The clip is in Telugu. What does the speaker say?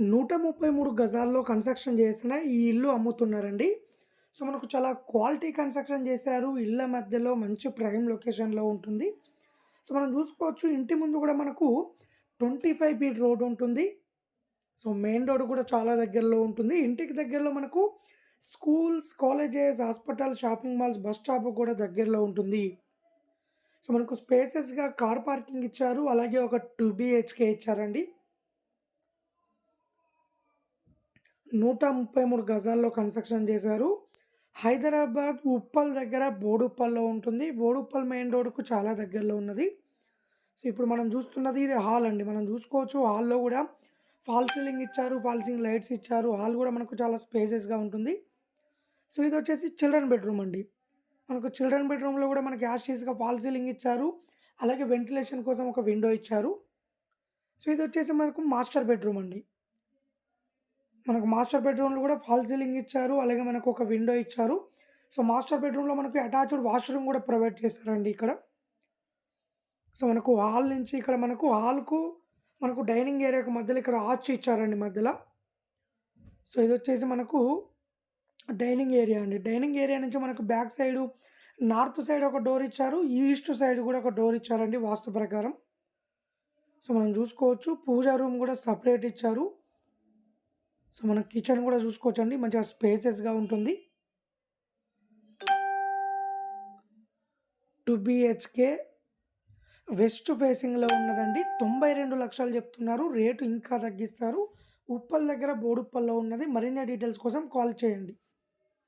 నూట ముప్పై మూడు గజాల్లో కన్స్ట్రక్షన్ చేసిన ఈ ఇల్లు అమ్ముతున్నారండి. సో మనకు చాలా క్వాలిటీ కన్స్ట్రక్షన్ చేశారు. ఇళ్ళ మధ్యలో మంచి ప్రైమ్ లొకేషన్లో ఉంటుంది. సో మనం చూసుకోవచ్చు ఇంటి ముందు కూడా మనకు ట్వంటీ ఫైవ్ ఫీట్ రోడ్ ఉంటుంది. సో మెయిన్ రోడ్ కూడా చాలా దగ్గరలో ఉంటుంది. ఇంటికి దగ్గరలో మనకు schools colleges hospital shopping malls bus stop కూడా దగ్గరలో ఉంటుంది. సో మనకు స్పేసెస్గా కార్ పార్కింగ్ ఇచ్చారు. అలాగే ఒక టూ బిహెచ్కే ఇచ్చారండి. నూట ముప్పై మూడు గజాల్లో కన్స్ట్రక్షన్ చేశారు. హైదరాబాద్ ఉప్పల్ దగ్గర బోడుప్పల్లో ఉంటుంది. బోడుప్పల్ మెయిన్ రోడ్కు చాలా దగ్గరలో ఉన్నది. సో ఇప్పుడు మనం చూస్తున్నది ఇది హాల్ అండి. మనం చూసుకోవచ్చు హాల్లో కూడా ఫాల్ సీలింగ్ ఇచ్చారు ఫాల్ సీలింగ్ లైట్స్ ఇచ్చారు. హాల్ కూడా మనకు చాలా స్పేసెస్గా ఉంటుంది. సో ఇది వచ్చేసి చిల్డ్రన్ బెడ్రూమ్ అండి. మనకు చిల్డ్రన్ బెడ్రూమ్లో కూడా మనకి యాస్టీస్గా ఫాల్ సీలింగ్ ఇచ్చారు. అలాగే వెంటిలేషన్ కోసం ఒక విండో ఇచ్చారు. సో ఇది వచ్చేసి మనకు మాస్టర్ బెడ్రూమ్ అండి. మనకు మాస్టర్ బెడ్రూమ్లో కూడా ఫాల్ సీలింగ్ ఇచ్చారు. అలాగే మనకు ఒక విండో ఇచ్చారు. సో మాస్టర్ బెడ్రూమ్లో మనకు అటాచ్డ్ వాష్రూమ్ కూడా ప్రొవైడ్ చేశారండి ఇక్కడ. సో మనకు హాల్ నుంచి ఇక్కడ మనకు హాల్కు మనకు డైనింగ్ ఏరియాకు మధ్యలో ఇక్కడ ఆర్చ్ ఇచ్చారండి మధ్యలో. సో ఇది వచ్చేసి మనకు డైనింగ్ ఏరియా అండి. డైనింగ్ ఏరియా నుంచి మనకు బ్యాక్ సైడ్ నార్త్ సైడ్ ఒక డోర్ ఇచ్చారు. ఈస్ట్ సైడ్ కూడా ఒక డోర్ ఇచ్చారండి వాస్తు ప్రకారం. సో మనం చూసుకోవచ్చు. పూజా రూమ్ కూడా సపరేట్ ఇచ్చారు. సో మనం కిచెన్ కూడా చూసుకోవచ్చండి. మంచిగా స్పేసెస్గా ఉంటుంది. టూ బిహెచ్కే వెస్ట్ ఫేసింగ్లో ఉన్నదండి. తొంభై రెండు లక్షలు చెప్తున్నారు. రేటు ఇంకా తగ్గిస్తారు. ఉప్పల్ దగ్గర బోడుప్పల్లో ఉన్నది. మరిన్ని డీటెయిల్స్ కోసం కాల్ చేయండి.